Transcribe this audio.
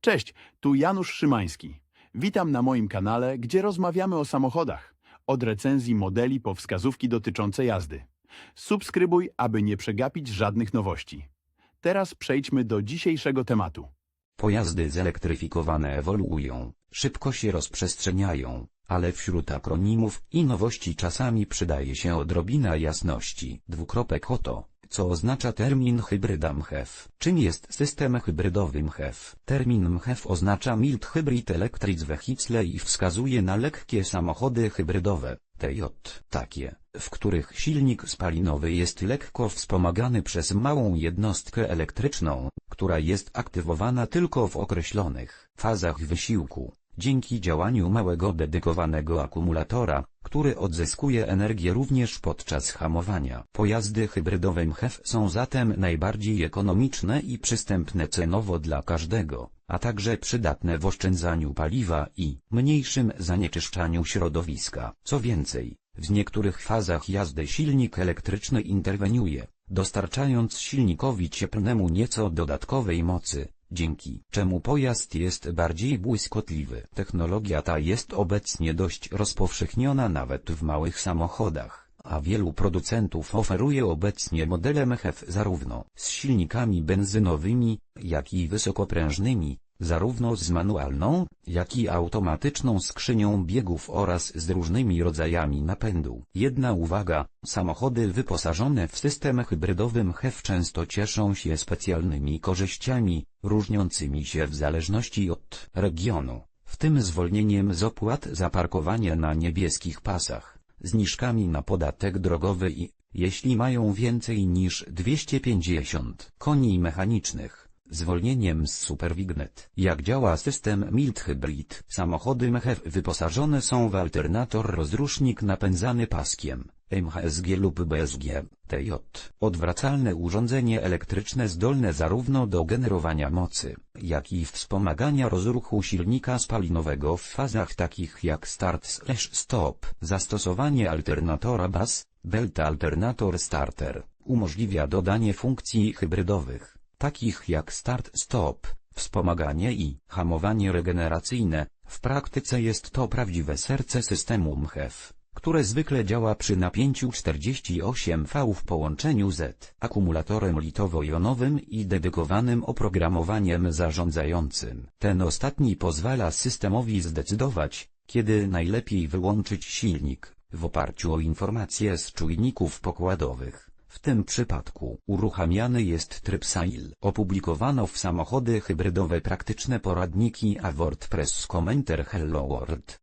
Cześć, tu Janusz Szymański. Witam na moim kanale, gdzie rozmawiamy o samochodach. Od recenzji modeli po wskazówki dotyczące jazdy. Subskrybuj, aby nie przegapić żadnych nowości. Teraz przejdźmy do dzisiejszego tematu. Pojazdy zelektryfikowane ewoluują, szybko się rozprzestrzeniają, ale wśród akronimów i nowości czasami przydaje się odrobina jasności. Dwukropek oto, co oznacza termin hybryda MHEV. Czym jest system hybrydowy MHEV? Termin MHEV oznacza Mild Hybrid Electric Vehicle i wskazuje na lekkie samochody hybrydowe, TJ, takie, w których silnik spalinowy jest lekko wspomagany przez małą jednostkę elektryczną, która jest aktywowana tylko w określonych fazach wysiłku, dzięki działaniu małego dedykowanego akumulatora, który odzyskuje energię również podczas hamowania. Pojazdy hybrydowe MHEV są zatem najbardziej ekonomiczne i przystępne cenowo dla każdego, a także przydatne w oszczędzaniu paliwa i mniejszym zanieczyszczaniu środowiska. Co więcej, w niektórych fazach jazdy silnik elektryczny interweniuje, dostarczając silnikowi cieplnemu nieco dodatkowej mocy, dzięki czemu pojazd jest bardziej błyskotliwy. Technologia ta jest obecnie dość rozpowszechniona nawet w małych samochodach, a wielu producentów oferuje obecnie modele MHEV zarówno z silnikami benzynowymi, jak i wysokoprężnymi, zarówno z manualną, jak i automatyczną skrzynią biegów oraz z różnymi rodzajami napędu. Jedna uwaga, samochody wyposażone w system hybrydowy MHEV często cieszą się specjalnymi korzyściami, różniącymi się w zależności od regionu, w tym zwolnieniem z opłat za parkowanie na niebieskich pasach, zniżkami na podatek drogowy i, jeśli mają więcej niż 250 koni mechanicznych, zwolnieniem z Superwignet. Jak działa system Mild Hybrid? Samochody MHEV wyposażone są w alternator rozrusznik napędzany paskiem, MHSG lub BSG, TJ. Odwracalne urządzenie elektryczne zdolne zarówno do generowania mocy, jak i wspomagania rozruchu silnika spalinowego w fazach takich jak start/stop. Zastosowanie alternatora BAS, Delta Alternator Starter, umożliwia dodanie funkcji hybrydowych takich jak start-stop, wspomaganie i hamowanie regeneracyjne, w praktyce jest to prawdziwe serce systemu MHEV, które zwykle działa przy napięciu 48 V w połączeniu z akumulatorem litowo-jonowym i dedykowanym oprogramowaniem zarządzającym. Ten ostatni pozwala systemowi zdecydować, kiedy najlepiej wyłączyć silnik, w oparciu o informacje z czujników pokładowych. W tym przypadku uruchamiany jest tryb SAIL. Opublikowano w samochody hybrydowe praktyczne poradniki a WordPress Commenter Hello World.